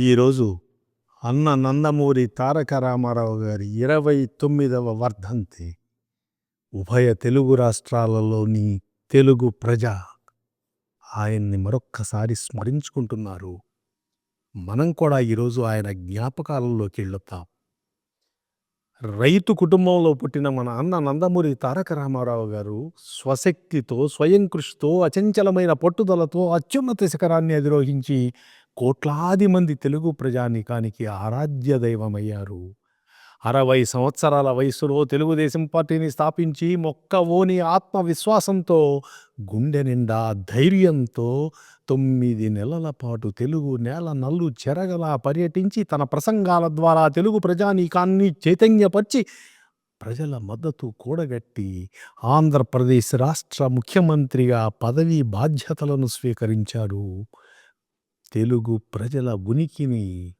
ఈరోజు అన్న నందమూరి తారక రామారావు గారి ఇరవై తొమ్మిదవ వర్ధంతి. ఉభయ తెలుగు రాష్ట్రాలలోని తెలుగు ప్రజ ఆయన్ని మరొక్కసారి స్మరించుకుంటున్నారు. మనం కూడా ఈరోజు ఆయన జ్ఞాపకాలలోకి వెళ్ళొద్దాం. రైతు కుటుంబంలో పుట్టిన మన అన్న నందమూరి తారక రామారావు గారు స్వశక్తితో స్వయం కృషితో అచంచలమైన పట్టుదలతో అత్యున్నత శిఖరాన్ని అధిరోహించి కోట్లాది మంది తెలుగు ప్రజానీకానికి ఆరాధ్య దైవమయ్యారు. అరవై సంవత్సరాల వయసులో తెలుగుదేశం పార్టీని స్థాపించి మొక్క ఓని ఆత్మవిశ్వాసంతో గుండె నిండా ధైర్యంతో తొమ్మిది నెలల పాటు తెలుగు నేల నల్లు చెరగలా పర్యటించి తన ప్రసంగాల ద్వారా తెలుగు ప్రజానీకాన్ని చైతన్యపరిచి ప్రజల మద్దతు కూడగట్టి ఆంధ్రప్రదేశ్ రాష్ట్ర ముఖ్యమంత్రిగా పదవీ బాధ్యతలను స్వీకరించారు తెలుగు ప్రజల ఉనికిని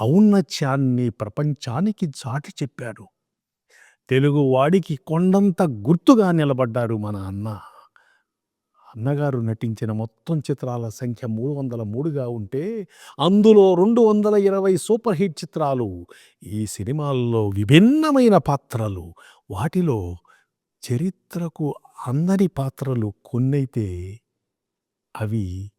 ఔన్నత్యాన్ని ప్రపంచానికి చాటి చెప్పారు తెలుగు వాడికి కొండంత గుర్తుగా నిలబడ్డారు మన అన్న. అన్నగారు నటించిన మొత్తం చిత్రాల సంఖ్య మూడు వందల మూడుగా ఉంటే అందులో రెండు వందల ఇరవై సూపర్ హిట్ చిత్రాలు ఈ సినిమాల్లో విభిన్నమైన పాత్రలు. వాటిలో చరిత్రకు అందని పాత్రలు కొన్నైతే అవి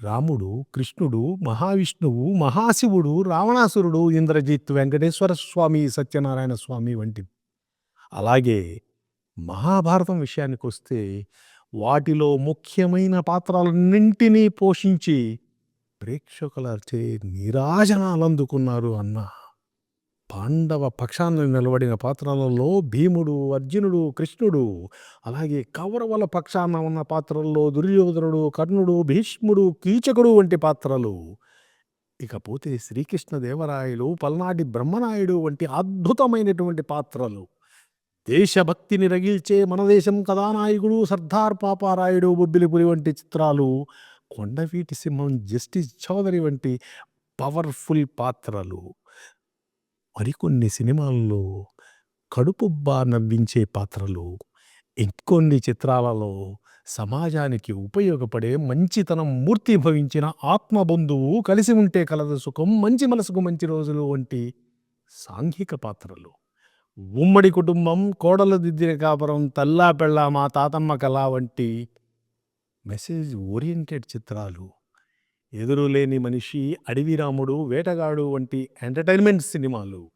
రాముడు కృష్ణుడు మహావిష్ణువు మహాశివుడు రావణాసురుడు ఇంద్రజిత్ వెంకటేశ్వర స్వామి సత్యనారాయణ స్వామి వంటి అలాగే మహాభారతం విషయానికి వస్తే వాటిలో ముఖ్యమైన పాత్రలన్నింటినీ పోషించి ప్రేక్షకులచే నీరాజనాలందుకున్నారు అన్న పాండవ పక్షాన్ని నిలబడిన పాత్రలలో భీముడు అర్జునుడు కృష్ణుడు అలాగే కౌరవుల పక్షాన ఉన్న పాత్రల్లో దుర్యోధనుడు కర్ణుడు భీష్ముడు కీచకుడు వంటి పాత్రలు. ఇకపోతే శ్రీకృష్ణదేవరాయలు పల్నాటి బ్రహ్మనాయుడు వంటి అద్భుతమైనటువంటి పాత్రలు. దేశభక్తిని రగిల్చే మన దేశం కథానాయకుడు సర్దార్ పాపారాయుడు బొబ్బిలిపురి వంటి చిత్రాలు కొండవీటి సింహం జస్టిస్ చౌదరి వంటి పవర్ఫుల్ పాత్రలు. మరికొన్ని సినిమాల్లో కడుపుబ్బా నవ్వించే పాత్రలు ఇంకొన్ని చిత్రాలలో సమాజానికి ఉపయోగపడే మంచితనం మూర్తి భవించిన ఆత్మబంధువు కలిసి ఉంటే కలదు సుఖం మంచి మనసుకు మంచి రోజులు వంటి సాంఘిక పాత్రలు. ఉమ్మడి కుటుంబం కోడలు దిద్దిన కాపురం తల్లా పెళ్ళ మా తాతమ్మ కళ వంటి మెసేజ్ ఓరియంటెడ్ చిత్రాలు ఎదురులేని మనిషి అడవిరాముడు వేటగాడు వంటి ఎంటర్టైన్మెంట్ సినిమాలు.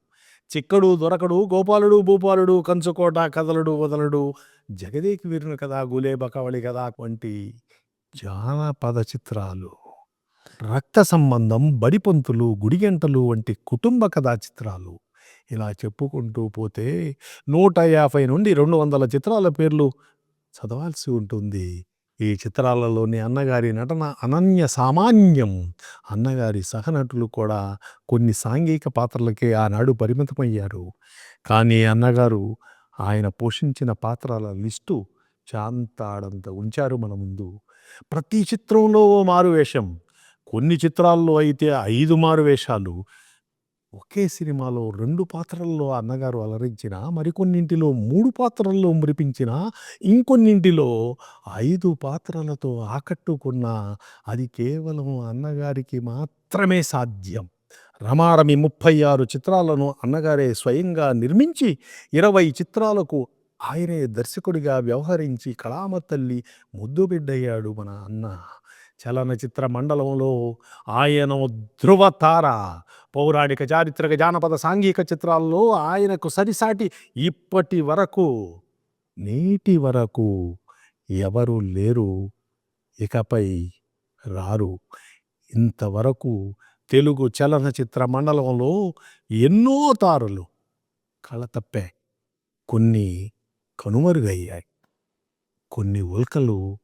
చిక్కడు దొరకడు గోపాలుడు భూపాలుడు కంచుకోట కదలడు వదలడు జగదేకి వీరుని కథ గులే కవళి కథ వంటి జానపద చిత్రాలు రక్త సంబంధం బడిపంతులు గుడిగంటలు వంటి కుటుంబ కథా చిత్రాలు. ఇలా చెప్పుకుంటూ పోతే నూట యాభై నుండి రెండు వందల చిత్రాల పేర్లు చదవాల్సి ఉంటుంది. ఈ చిత్రాలలోని అన్నగారి నటన అనన్య సామాన్యం. అన్నగారి సహనటులు కూడా కొన్ని సాంఘిక పాత్రలకే ఆనాడు పరిమితమయ్యారు. కానీ అన్నగారు ఆయన పోషించిన పాత్రల లిస్టు చాంతాడంత ఉంచారు మన ముందు. ప్రతి చిత్రంలో ఓ మారువేషం. కొన్ని చిత్రాల్లో అయితే ఐదు మారువేషాలు. ఒకే సినిమాలో రెండు పాత్రల్లో అన్నగారు అలరించిన మరికొన్నింటిలో మూడు పాత్రల్లో మురిపించిన ఇంకొన్నింటిలో ఐదు పాత్రలతో ఆకట్టుకున్న అది కేవలం అన్నగారికి మాత్రమే సాధ్యం. రమారమి ముప్పై ఆరు చిత్రాలను అన్నగారే స్వయంగా నిర్మించి ఇరవై చిత్రాలకు ఆయనే దర్శకుడిగా వ్యవహరించి కళామ తల్లి ముద్దుబిడ్డయ్యాడు మన అన్న. చలనచిత్ర మండలంలో ఆయన ధృవతార పౌరాణిక చారిత్రక జానపద సాంఘిక చిత్రాల్లో ఆయనకు సరిసాటి ఇప్పటి వరకు నేటి వరకు ఎవరు లేరు. ఇకపై రారు. ఇంతవరకు తెలుగు చలనచిత్ర మండలంలో ఎన్నో తారులు కళతప్పే. కొన్ని కనుమరుగయ్యాయి. కొన్ని ఉల్కలు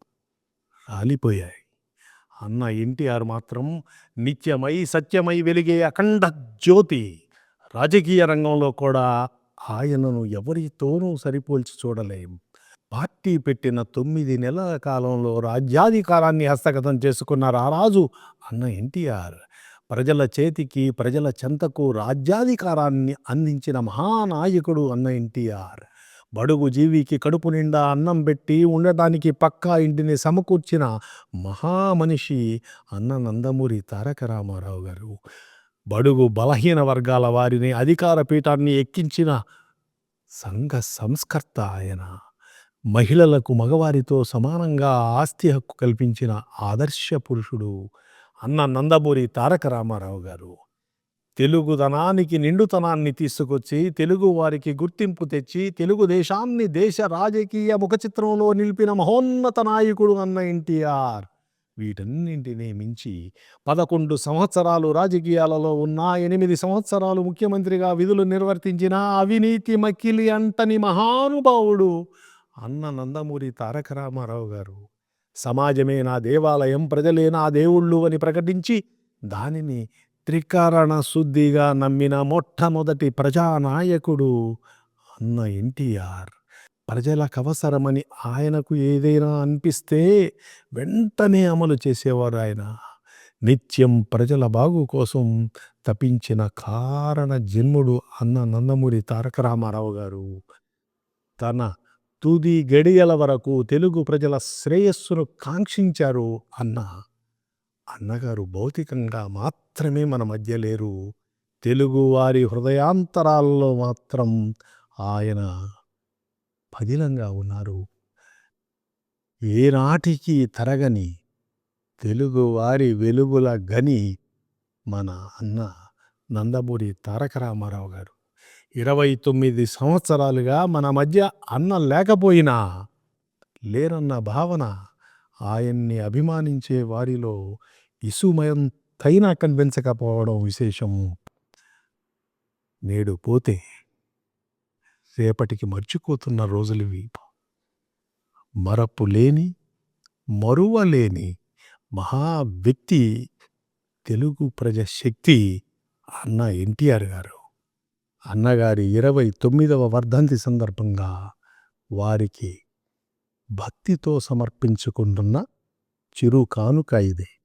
రాలిపోయాయి. అన్న ఎన్టీఆర్ మాత్రం నిత్యమై సత్యమై వెలిగే అఖండ జ్యోతి రాజకీయ రంగంలో కూడా ఆయనను ఎవరితోనూ సరిపోల్చి చూడలేం. పార్టీ పెట్టిన తొమ్మిది నెలల కాలంలో రాజ్యాధికారాన్ని హస్తగతం చేసుకున్నారా రాజు అన్న ఎన్టీఆర్. ప్రజల చేతికి ప్రజల చెంతకు రాజ్యాధికారాన్ని అందించిన మహానాయకుడు అన్న ఎన్టీఆర్. బడుగు జీవికి కడుపు నిండా అన్నం పెట్టి ఉండటానికి పక్కా ఇంటిని సమకూర్చిన మహామనిషి అన్న నందమూరి తారక రామారావు గారు. బడుగు బలహీన వర్గాల వారిని అధికార పీఠాన్ని ఎక్కించిన సంఘ సంస్కర్త ఆయన. మహిళలకు మగవారితో సమానంగా ఆస్తి హక్కు కల్పించిన ఆదర్శ పురుషుడు అన్న నందమూరి తారక రామారావు గారు. తెలుగుదనానికి నిండుతనాన్ని తీసుకొచ్చి తెలుగు వారికి గుర్తింపు తెచ్చి తెలుగుదేశాన్ని దేశ రాజకీయ ముఖ చిత్రంలో నిలిపిన మహోన్నత నాయకుడు అన్న ఎన్టీఆర్. వీటన్నింటినీ మించి పదకొండు సంవత్సరాలు రాజకీయాలలో ఉన్న ఎనిమిది సంవత్సరాలు ముఖ్యమంత్రిగా విధులు నిర్వర్తించిన అవినీతి మకిలి అంటని మహానుభావుడు అన్న నందమూరి తారక రామారావు గారు. సమాజమే నా దేవాలయం ప్రజలే నా దేవుళ్ళు అని ప్రకటించి దానిని త్రికారణ శుద్ధిగా నమ్మిన మొట్టమొదటి ప్రజానాయకుడు అన్న ఎన్టీఆర్. ప్రజలకు అవసరమని ఆయనకు ఏదైనా అనిపిస్తే వెంటనే అమలు చేసేవారు ఆయన. నిత్యం ప్రజల బాగు కోసం తపించిన కారణ జన్ముడు అన్న నందమూరి తారక రామారావు గారు. తన తుది గడియల వరకు తెలుగు ప్రజల శ్రేయస్సును కాంక్షించారు అన్న అన్నగారు భౌతికంగా మాత్రమే మన మధ్య లేరు. తెలుగువారి హృదయాంతరాల్లో మాత్రం ఆయన పదిలంగా ఉన్నారు. ఏనాటికి తరగని తెలుగువారి వెలుగుల గని మన అన్న నందమూరి తారక రామారావు గారు. ఇరవై తొమ్మిది సంవత్సరాలుగా మన మధ్య అన్న లేకపోయినా లేరన్న భావన ఆయన్ని అభిమానించే వారిలో ఇసుమయంతైనా కనిపించకపోవడం విశేషం నేడు పోతే రేపటికి మర్చిపోతున్న రోజులివి. మరపు లేని మరువలేని మహా వ్యక్తి తెలుగు ప్రజ శక్తి అన్న ఎన్టీఆర్ గారు. అన్నగారి ఇరవై తొమ్మిదవ వర్ధంతి సందర్భంగా వారికి భక్తితో సమర్పించుకుంటున్న చిరు కానుక ఇదే.